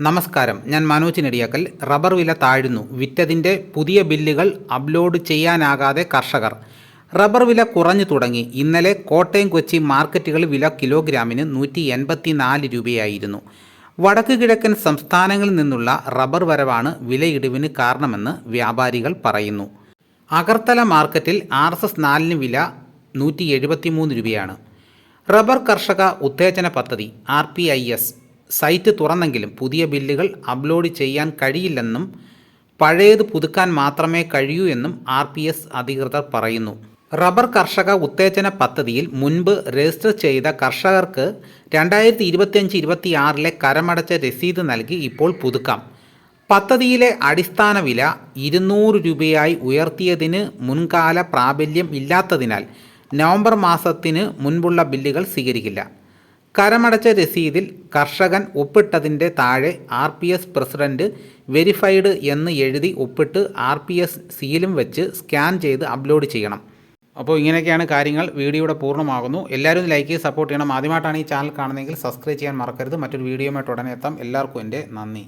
നമസ്കാരം. ഞാൻ മനോജ് നെടിയാക്കൽ. റബ്ബർ വില താഴുന്നു. വിറ്റതിന്റെ പുതിയ ബില്ലുകൾ അപ്ലോഡ് ചെയ്യാനാകാതെ കർഷകർ. റബ്ബർ വില കുറഞ്ഞു തുടങ്ങി. ഇന്നലെ കോട്ടയം കൊച്ചി മാർക്കറ്റുകളിൽ വില കിലോഗ്രാമിന് നൂറ്റി എൺപത്തി നാല് രൂപയായിരുന്നു. വടക്ക് കിഴക്കൻ സംസ്ഥാനങ്ങളിൽ നിന്നുള്ള റബ്ബർ വരവാണ് വിലയിടിവിന് കാരണമെന്ന് വ്യാപാരികൾ പറയുന്നു. അഗർത്തല മാർക്കറ്റിൽ ആർ എസ് എസ് നാലിന് വില നൂറ്റി എഴുപത്തി മൂന്ന് രൂപയാണ്. റബ്ബർ കർഷക ഉത്തേജന പദ്ധതി R P I S. Site തുറന്നെങ്കിലും പുതിയ ബില്ലുകൾ അപ്ലോഡ് ചെയ്യാൻ കഴിയില്ലെന്നും പഴയത് പുതുക്കാൻ മാത്രമേ കഴിയൂ എന്നും ആർ പി എസ് അധികൃതർ പറയുന്നു. റബ്ബർ കർഷക ഉത്തേജന പദ്ധതിയിൽ മുൻപ് രജിസ്റ്റർ ചെയ്ത കർഷകർക്ക് രണ്ടായിരത്തി ഇരുപത്തിയഞ്ച് ഇരുപത്തിയാറിലെ കരമടച്ച രസീത് നൽകി ഇപ്പോൾ പുതുക്കാം. പദ്ധതിയിലെ അടിസ്ഥാന വില ഇരുന്നൂറ് രൂപയായി ഉയർത്തിയതിന് മുൻകാല പ്രാബല്യം ഇല്ലാത്തതിനാൽ നവംബർ മാസത്തിന് മുൻപുള്ള ബില്ലുകൾ സ്വീകരിക്കില്ല. കരമടച്ച രസീതിൽ കർഷകൻ ഒപ്പിട്ടതിന്റെ താഴെ R P S president verified എന്ന് എഴുതി ഒപ്പിട്ട് ആർ പി എസ് സീലും വെച്ച് സ്കാൻ ചെയ്ത് അപ്ലോഡ് ചെയ്യണം. അപ്പോൾ ഇങ്ങനെയൊക്കെയാണ് കാര്യങ്ങൾ. വീഡിയോയുടെ പൂർണമാകുന്നു. എല്ലാവരും ലൈക്ക് ചെയ്ത് സപ്പോർട്ട് ചെയ്യണം. ആദ്യമായിട്ടാണ് ഈ ചാനൽ കാണുന്നതെങ്കിൽ സബ്സ്ക്രൈബ് ചെയ്യാൻ മറക്കരുത്. മറ്റൊരു വീഡിയോയുമായിട്ട് ഉടനെ എത്താം. എല്ലാവർക്കും എന്റെ നന്ദി.